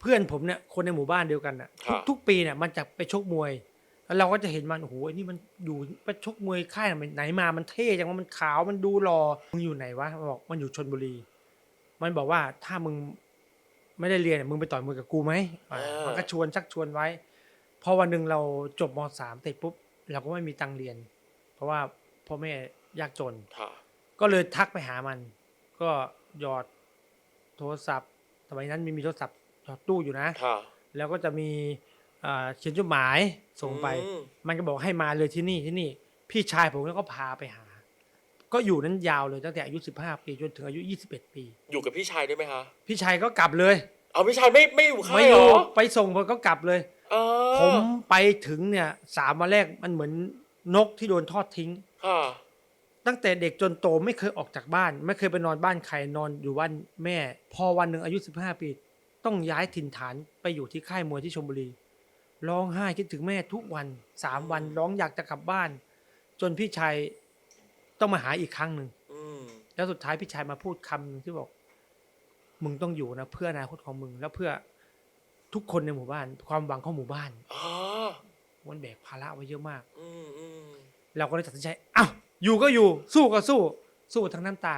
เพื่อนผมเนี่ยคนในหมู่บ้านเดียวกันน่ะครัทุบกทุกปีเนี่ยมันจะไปชกมวย แล้วเราก็จะเห็นมันโอ้โหไอ้นี่มันอยู่ไปชกมวยค่ายไหนมามันเท่จังว่ามันขาวมันดูหล่อมึงอยู่ไหนวะมันบอกมันอยู่ชนบุรี มันบอกว่าถ้ามึงไม่ได้เรียนเนี่ยมึงไปต่อยมวยกับกูไหมอ่าอ่ามัมันก็ชวนชักชวนไว้พอวันหนึ่งเราจบมสามเสร็จปุ๊บเราก็ไม่มีตังค์เรียน เพราะว่าพ่อแม่ยากจนค่ะก็เลยทักไปหามัน ก็หยอดโทรศัพท์สมัยนั้นมีมีโทรศัพท์ หยอดตู้อยู่นะ ค่ะแล้วก็จะมีอ่าเขียนจดหมายส่งไป อืมมันก็บอกให้มาเลยที่นี่ที่นี่ พี่ชายผมก็พาไปหา ก็อยู่นั้นยาวเลยตั้งแต่อายุ 15 ปีจนถึงอายุ 21 ปี อยู่กับพี่ชายด้วยไหมคะพี่ชายก็กลับเลยเอาพี่ชายไม่ไม่อยู่ค่าไม่ยอเหรยู่อไปส่งพอก็กลับเลย เออผมไปถึงเนี่ยสามวันแรกมันเหมือนนกที่โดนทอดทิ้ง ค่ะ ตั้งแต่เด็กจนโตไม่เคยออกจากบ้าน ไม่เคยไปนอนบ้านใครนอนอยู่บ้านแม่ พอวันหนึ่งอายุ 15 ปี ต้องย้ายถิ่นฐานไปอยู่ที่ค่ายมวยที่ชลบุรี ร้องไห้คิดถึงแม่ทุกวันสามวันร้องอยากจะกลับบ้าน จนพี่ชายต้องมาหาอีกครั้งหนึ่งอืมแล้วสุดท้ายพี่ชายมาพูดคำหนึ่งที่บอก มึงต้องอยู่นะเพื่ออนาคตของมึง แล้วเพื่อทุกคนในหมู่บ้าน ความหวังของหมู่บ้านอ๋อมันแบกภาระไว้เยอะมาก อืมอืมเราก็เลยตัดสินใจอ้าวอยู่ก็อยู่ สู้ก็สู้ สู้ทั้งน้ำตา